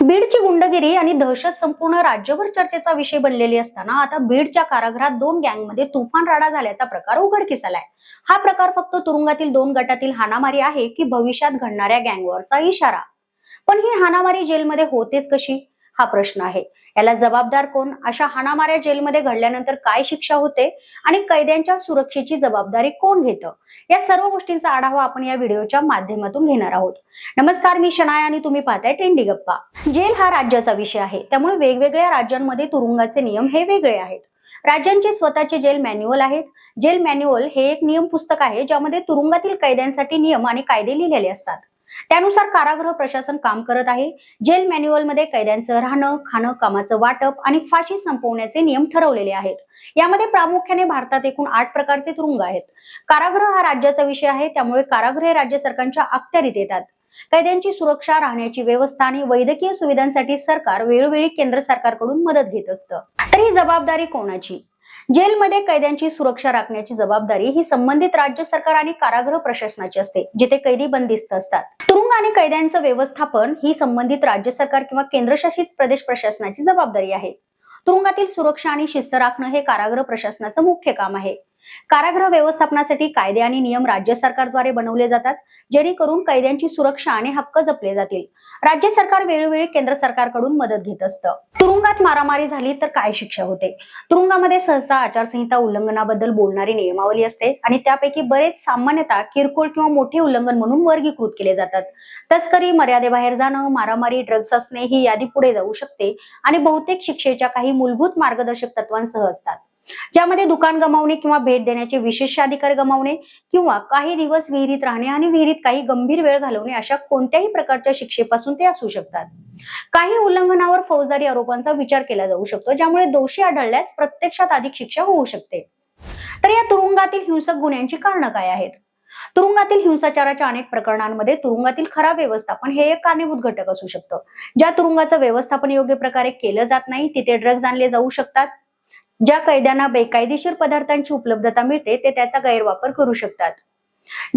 बीडची गुंडगिरी आणि दहशत संपूर्ण राज्यभर चर्चेचा विषय बनलेली असताना आता बीडच्या कारागृहात दोन गँगमध्ये तुफान राडा झाल्याचा प्रकार उघडकीस आलाय हा प्रकार फक्त तुरुंगातील दोन गटातील हाणामारी आहे की भविष्यात घडणाऱ्या गँगवॉरचा इशारा. पण ही हाणामारी जेलमध्ये होतेच कशी? हा प्रश्न आहे. याला जबाबदार कोण? अशा हाणामाऱ्या जेलमध्ये घडल्यानंतर काय शिक्षा होते? आणि कैद्यांच्या सुरक्षेची जबाबदारी कोण घेतं? या सर्व गोष्टींचा आढावा आपण या व्हिडिओच्या माध्यमातून घेणार आहोत. नमस्कार मी शनाया आणि तुम्ही पाहताय ट्रेंडी गप्पा. जेल हा राज्याचा विषय आहे. त्यामुळे वेगवेगळ्या राज्यांमध्ये तुरुंगाचे नियम हे वेगळे आहेत. राज्यांचे स्वतःचे जेल मॅन्युअल आहेत. जेल मॅन्युअल हे एक नियम पुस्तक आहे ज्यामध्ये तुरुंगातील कैद्यांसाठी नियम आणि कायदे लिहिलेले असतात. त्यानुसार कारागृह प्रशासन काम करत आहे. जेल मॅन्युअलमध्ये कैद्यांचं राहणं खाणं कामाचं वाटप आणि फाशी संपवण्याचे नियम ठरवलेले आहेत. यामध्ये प्रामुख्याने भारतात एकूण आठ प्रकारचे तुरुंग आहेत. कारागृह हा राज्याचा विषय आहे त्यामुळे कारागृह हे राज्य सरकारच्या अखत्यारीत येतात. कैद्यांची सुरक्षा राहण्याची व्यवस्था आणि वैद्यकीय सुविधांसाठी सरकार वेळोवेळी केंद्र सरकारकडून मदत घेत असतं. तर ही जबाबदारी कोणाची? जेलमध्ये कैद्यांची सुरक्षा राखण्याची जबाबदारी ही संबंधित राज्य सरकार आणि कारागृह प्रशासनाची असते जिथे कैदी बंदिस्त असतात. तुरुंग आणि कैद्यांचं व्यवस्थापन ही संबंधित राज्य सरकार किंवा केंद्रशासित प्रदेश प्रशासनाची जबाबदारी आहे. तुरुंगातील सुरक्षा आणि शिस्त राखणं हे कारागृह प्रशासनाचं मुख्य काम आहे. कारागृह व्यवस्थापनासाठी कायदे आणि नियम राज्य सरकारद्वारे बनवले जातात जेणेकरून कैद्यांची सुरक्षा आणि हक्क जपले जातील. राज्य सरकार वेळोवेळी केंद्र सरकारकडून मदत घेत असतं. तुरुंगात मारामारी झाली तर काय शिक्षा होते? तुरुंगामध्ये सहसा आचारसंहिता उल्लंघनाबद्दल बोलणारी नियमावली असते आणि त्यापैकी बरेच सामान्यतः किरकोळ किंवा मोठे उल्लंघन म्हणून वर्गीकृत केले जातात. तस्करी मर्यादेबाहेर जाणं मारामारी ड्रग्ज असणे ही यादी पुढे जाऊ शकते आणि बहुतेक शिक्षेच्या काही मूलभूत मार्गदर्शक तत्वांसह असतात. ज्यामध्ये दुकान गमावणे किंवा भेट देण्याचे विशेष अधिकार गमावणे किंवा काही दिवस विहिरीत राहणे आणि विहिरीत काही गंभीर वेळ घालवणे अशा कोणत्याही प्रकारच्या शिक्षेपासून ते असू शकतात. काही उल्लंघनावर फौजदारी आरोपांचा विचार केला जाऊ शकतो ज्यामुळे दोषी आढळल्यास प्रत्यक्षात अधिक शिक्षा होऊ शकते. तर या तुरुंगातील हिंसक गुन्ह्यांची कारणं काय आहेत? तुरुंगातील हिंसाचाराच्या अनेक प्रकरणांमध्ये तुरुंगातील खराब व्यवस्थापन हे एक कारणीभूत घटक असू शकतं. ज्या तुरुंगाचं व्यवस्थापन योग्य प्रकारे केलं जात नाही तिथे ड्रग्ज आणले जाऊ शकतात. ज्या कैद्यांना बेकायदेशीर पदार्थांची उपलब्धता मिळते ते त्याचा गैरवापर करू शकतात.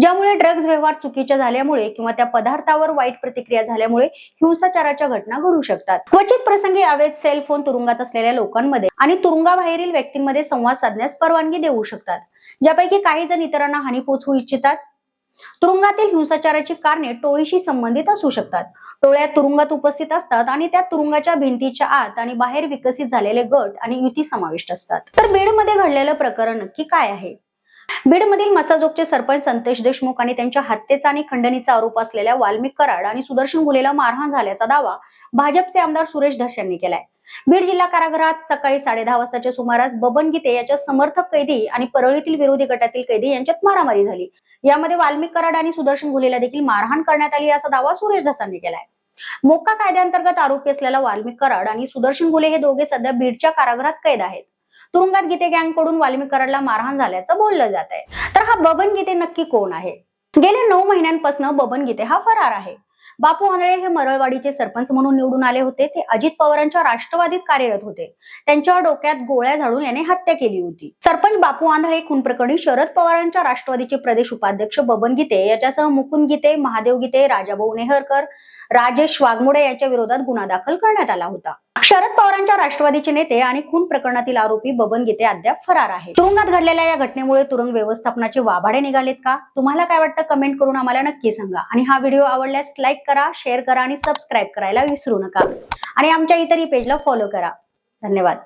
ज्यामुळे ड्रग्ज व्यवहार चुकीच्या झाल्यामुळे किंवा त्या पदार्थावर वाईट प्रतिक्रिया झाल्यामुळे हिंसाचाराच्या घटना घडू शकतात. क्वचित प्रसंगी अवैध सेल फोन तुरुंगात असलेल्या लोकांमध्ये आणि तुरुंगाबाहेरील व्यक्तींमध्ये संवाद साधण्यास परवानगी देऊ शकतात ज्यापैकी काही जण इतरांना हानी पोहोचवू इच्छितात. तुरुंगातील हिंसाचाराची कारणे टोळीशी संबंधित असू शकतात. टोळ्या तुरुंगात उपस्थित असतात आणि त्या तुरुंगाच्या भिंतीच्या आत आणि बाहेर विकसित झालेले गट आणि युती समाविष्ट असतात. तर बीडमध्ये घडलेलं प्रकरण नक्की काय आहे? बीडमधील मसाजोगचे सरपंच संतोष देशमुख आणि त्यांच्या हत्येचा आणि खंडणीचा आरोप असलेल्या वाल्मिक कराड आणि सुदर्शन गुलेला मारहाण झाल्याचा दावा भाजपचे आमदार सुरेश धस यांनी केलाय. बीड जिल्हा कारागृहात सकाळी साडे दहा वाजताच्या सुमारास बबन गीते याच्या समर्थक कैदी आणि परळीतील विरोधी गटातील कैदी यांच्यात मारामारी झाली. यामध्ये वाल्मिक कराड आणि सुदर्शन गुलेला देखील मारहाण करण्यात आली असा दावा सुरेश धसांनी केलाय. मोक्का कायद्याअंतर्गत आरोपी असलेला वाल्मिक कराड आणि सुदर्शन गुले हे दोघे सध्या बीडच्या कारागृहात कैद आहेत. तुरुंगात गीते गँगकडून वाल्मिक कराडला मारहाण झाल्याचं बोललं जात आहे. तर हा बबन गीते नक्की कोण आहे? गेल्या नऊ महिन्यांपासून बबन गीते हा फरार आहे. बापू आंधळे हे मरळवाडीचे सरपंच म्हणून निवडून आले होते. ते अजित पवारांच्या राष्ट्रवादीत कार्यरत होते. त्यांच्या डोक्यात गोळ्या झाडून याने हत्या केली होती. सरपंच बापू आंधळे खून प्रकरणी शरद पवारांच्या राष्ट्रवादीचे प्रदेश उपाध्यक्ष बबन गीते याच्यासह मुकुंद गीते महादेव गीते राजाभाऊ नेहरकर राजेश वाघमोडे यांच्या विरोधात गुन्हा दाखल करण्यात आला होता. शरद पवारांच्या राष्ट्रवादीचे नेते आणि खून प्रकरणातील आरोपी बबन गीते अद्याप फरार आहे तुरुंगात घडलेल्या या घटनेमुळे तुरुंग व्यवस्थापनाचे वाभाडे निघालेत का? तुम्हाला काय वाटतं? कमेंट करून आम्हाला नक्की सांगा. आणि हा व्हिडिओ आवडल्यास लाईक करा शेअर करा आणि सबस्क्राईब करायला विसरू नका. आणि आमच्या इतरही पेजला फॉलो करा. धन्यवाद.